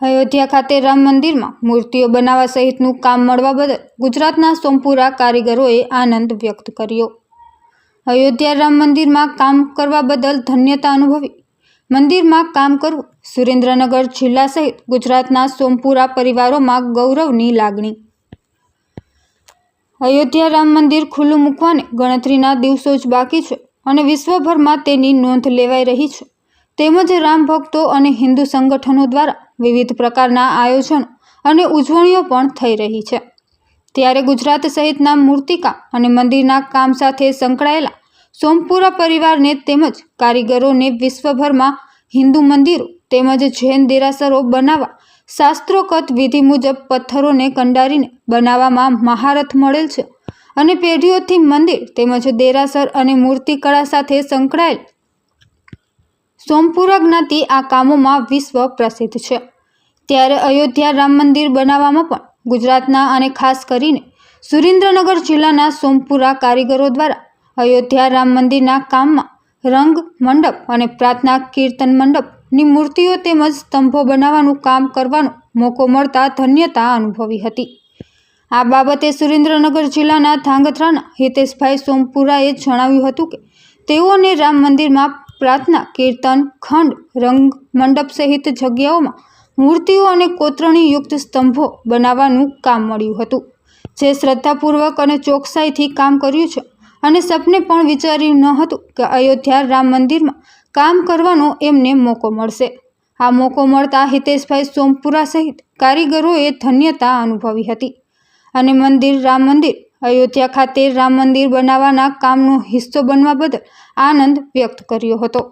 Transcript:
અયોધ્યા ખાતે રામ મંદિરમાં મૂર્તિઓ બનાવવા સહિતનું કામ મળવા બદલ ગુજરાતના સોમપુરા કારીગરોએ આનંદ વ્યક્ત કર્યો. અયોધ્યા રામ મંદિરમાં કામ કરવા બદલ ધન્યતા અનુભવી. મંદિરમાં કામ કરવું સુરેન્દ્રનગર જિલ્લા સહિત ગુજરાતના સોમપુરા પરિવારોમાં ગૌરવની લાગણી. અયોધ્યા રામ મંદિર ખુલ્લું મૂકવાને ગણતરીના દિવસો જ બાકી છે અને વિશ્વભરમાં તેની નોંધ લેવાઈ રહી છે. તેમજ રામ ભક્તો અને હિન્દુ સંગઠનો દ્વારા વિવિધ પ્રકારના આયોજનો અને ઉજવણીઓ પણ થઈ રહી છે. ત્યારે ગુજરાત સહિતના મૂર્તિકા અને મંદિરના કામ સાથે સંકળાયેલા સોમપુરા પરિવારને તેમજ કારીગરોને વિશ્વભરમાં હિન્દુ મંદિરો તેમજ જૈન દેરાસરો બનાવવા શાસ્ત્રોકત વિધિ મુજબ પથ્થરોને કંડારીને બનાવવામાં મહારથ મળેલ છે. અને પેઢીઓથી મંદિર તેમજ દેરાસર અને મૂર્તિકળા સાથે સંકળાયેલ સોમપુરા જ્ઞાતિ આ કામોમાં વિશ્વ પ્રસિદ્ધ છે. ત્યારે અયોધ્યા રામ મંદિર બનાવવામાં પણ ગુજરાતના અને ખાસ કરીને સુરેન્દ્રનગર જિલ્લાના સોમપુરા કારીગરો દ્વારા અયોધ્યા રામ મંદિરના કામમાં રંગ મંડપ અને પ્રાર્થના કીર્તન મંડપની મૂર્તિઓ તેમજ સ્તંભો બનાવવાનું કામ કરવાનો મોકો મળતા ધન્યતા અનુભવી હતી. આ બાબતે સુરેન્દ્રનગર જિલ્લાના ધાંગધ્રાના હિતેશભાઈ સોમપુરાએ જણાવ્યું હતું કે તેઓને રામ મંદિરમાં પ્રાર્થના, કીર્તન, ખંડ, રંગ, મંડપ સહિત જગ્યાઓમાં મૂર્તિઓ અને કોતરણીયુક્ત સ્તંભો બનાવવાનું કામ મળ્યું હતું. જે શ્રદ્ધાપૂર્વક અને ચોકસાઈથી કામ કર્યું છે અને સપને પણ વિચાર્યું ન હતું કે અયોધ્યા રામ મંદિરમાં કામ કરવાનો એમને મોકો મળશે. આ મોકો મળતા હિતેશભાઈ સોમપુરા સહિત કારીગરોએ ધન્યતા અનુભવી હતી. અને મંદિર, રામ મંદિર અયોધ્યા ખાતે રામ મંદિર બનાવવાના કામનો હિસ્સો બનવા બદલ આનંદ વ્યક્ત કર્યો હતો.